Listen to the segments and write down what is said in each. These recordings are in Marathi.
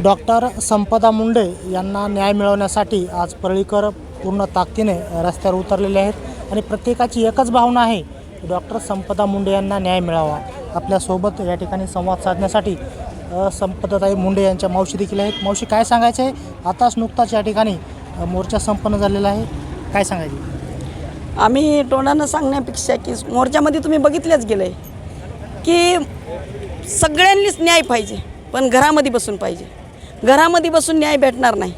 डॉक्टर संपदा मुंडे यांना न्याय मिळवण्यासाठी आज परळीकर पूर्ण ताकदीने रस्त्यावर उतरलेले आहेत. आणि प्रत्येकाची एकच भावना आहे की डॉक्टर संपदा मुंडे यांना न्याय मिळावा. आपल्यासोबत या ठिकाणी संवाद साधण्यासाठी संपदाताई मुंडे यांच्या मावशी देखील आहेत. मावशी काय सांगायचं आहे आताच नुकताच या ठिकाणी मोर्चा संपन्न झालेला आहे. काय सांगायचे? आम्ही तोंडानं सांगण्यापेक्षा की मोर्चामध्ये तुम्ही बघितलेच गेलं आहे की सगळ्यांनीच न्याय पाहिजे पण घरामध्ये बसून पाहिजे. घरामध्ये बसून न्याय भेटणार नाही.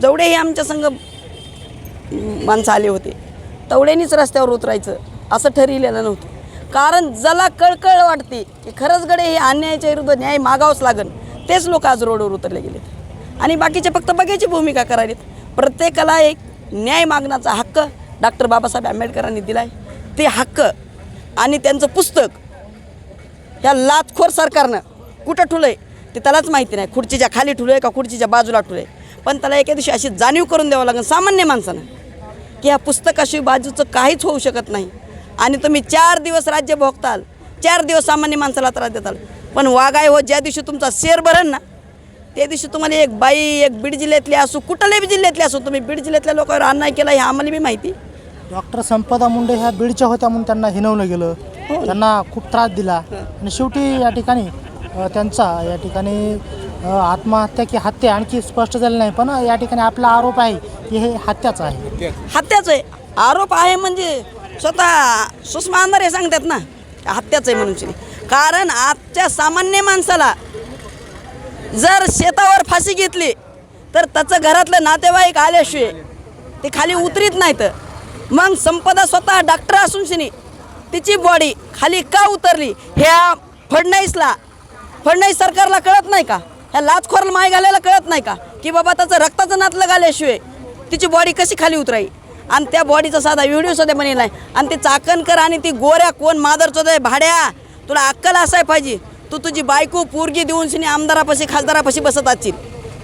जेवढेही आमच्या संघ माणसं आले होते तेवढ्यानीच रस्त्यावर उतरायचं असं ठरविलेलं नव्हतं. कारण जला कळकळ वाटते की खरंच गडे हे अन्यायाच्या विरुद्ध न्याय मागावंच लागन तेच लोक आज रोडवर उतरले गेलेत. आणि बाकीचे फक्त बघायची भूमिका करावीत प्रत्येकाला एक न्याय मागण्याचा हक्क डॉक्टर बाबासाहेब आंबेडकरांनी दिला आहे ते हक्क आणि त्यांचं पुस्तक ह्या लाचखोर सरकारनं कुठं ठुलं आहे ते त्यालाच माहिती नाही खुर्चीच्या खाली ठुलं आहे का खुर्चीच्या बाजूला ठुलं आहे पण त्याला एका दिवशी अशी जाणीव करून द्यावं लागेल सामान्य माणसानं की ह्या पुस्तकाशी बाजूचं काहीच होऊ शकत नाही. आणि तुम्ही चार दिवस राज्य भोगताल चार दिवस सामान्य माणसाला त्रास देताल. पण वागाय हो ज्या दिवशी तुमचा शेर भरण ना त्या दिवशी तुम्हाला एक बाई एक बीड जिल्ह्यातली असू कुठल्याही जिल्ह्यातली असू तुम्ही बीड जिल्ह्यातल्या लोकांवर अन्याय केला हे आम्हाला बी माहिती. डॉक्टर संपदा मुंडे ह्या बीडच्या होत्या म्हणून त्यांना हिनवलं गेलं. त्यांना खूप त्रास दिला. आणि शेवटी या ठिकाणी त्यांचा या ठिकाणी आत्महत्या की हत्या आणखी स्पष्ट झाली नाही पण या ठिकाणी आपला आरोप आहे की हे हत्याच आहे. हत्याच आहे. आरोप आहे म्हणजे स्वतः सुषमा अंधारे सांगतात ना हत्याचं हत्याच आहे म्हणून कारण आजच्या सामान्य माणसाला जर शेतावर फाशी घेतली तर त्याचं घरातलं नातेवाईक आल्याशिवाय ते खाली उतरीत नाहीत. मग संपदा स्वतः डॉक्टर असून शिनी तिची बॉडी खाली का उतरली? ह्या फडणवीसला फडणवीस सरकारला कळत नाही का? ह्या लाचखोरला माय घालायला कळत नाही का? की बाबा त्याचं रक्ताचं नातलं घाल्याशिवाय तिची बॉडी कशी खाली उतराई? आणि त्या बॉडीचा साधा व्हिडिओ सुद्धा म्हणे नाही. आणि ते चाकणकर आणि ती गोऱ्या कोण मादरचोद आहे भाड्या तुला अक्कल असाय पाहिजे. तू तुझी बायको पोरगी देऊन शिनी आमदारापाशी खासदारापाशी बसत असशील.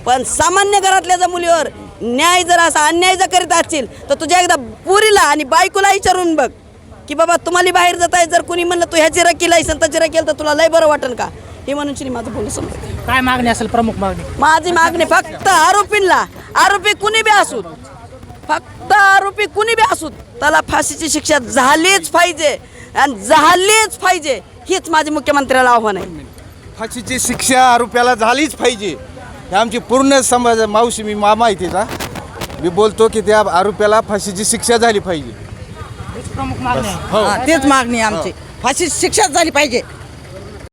पण सामान्य घरातल्या जर मुलीवर न्याय जर असा अन्याय जर करीत असशील तर तुझ्या एकदा पुरीला आणि बायकोला विचारून बघ. की बाबा तुम्हाला बाहेर जात आहे जर कोणी म्हणलं तू ह्याची रकी लायसन त्याची रकेल तर तुला लय बरं वाटेल का? हे म्हणून माझं बोलणं समजतं काय मागणी असेल प्रमुख मागणी? माझी मागणी फक्त आरोपींना आरोपी कुणी बी असू फक्त आरोपी कुणी बी असू त्याला फाशीची शिक्षा झालीच पाहिजे आणि झालीच पाहिजे हीच माझी मुख्यमंत्र्याला आव्हान आहे. फाशीची शिक्षा आरोप्याला झालीच पाहिजे. हे आमची पूर्ण समाज मावशी मी मामा आहे तिचा मी बोलतो की त्या आरोप्याला फाशीची शिक्षा झाली पाहिजे. हीच प्रमुख मागणी आहे. हो. तेच मागणी आहे आमची. फाशी शिक्षाच झाली पाहिजे.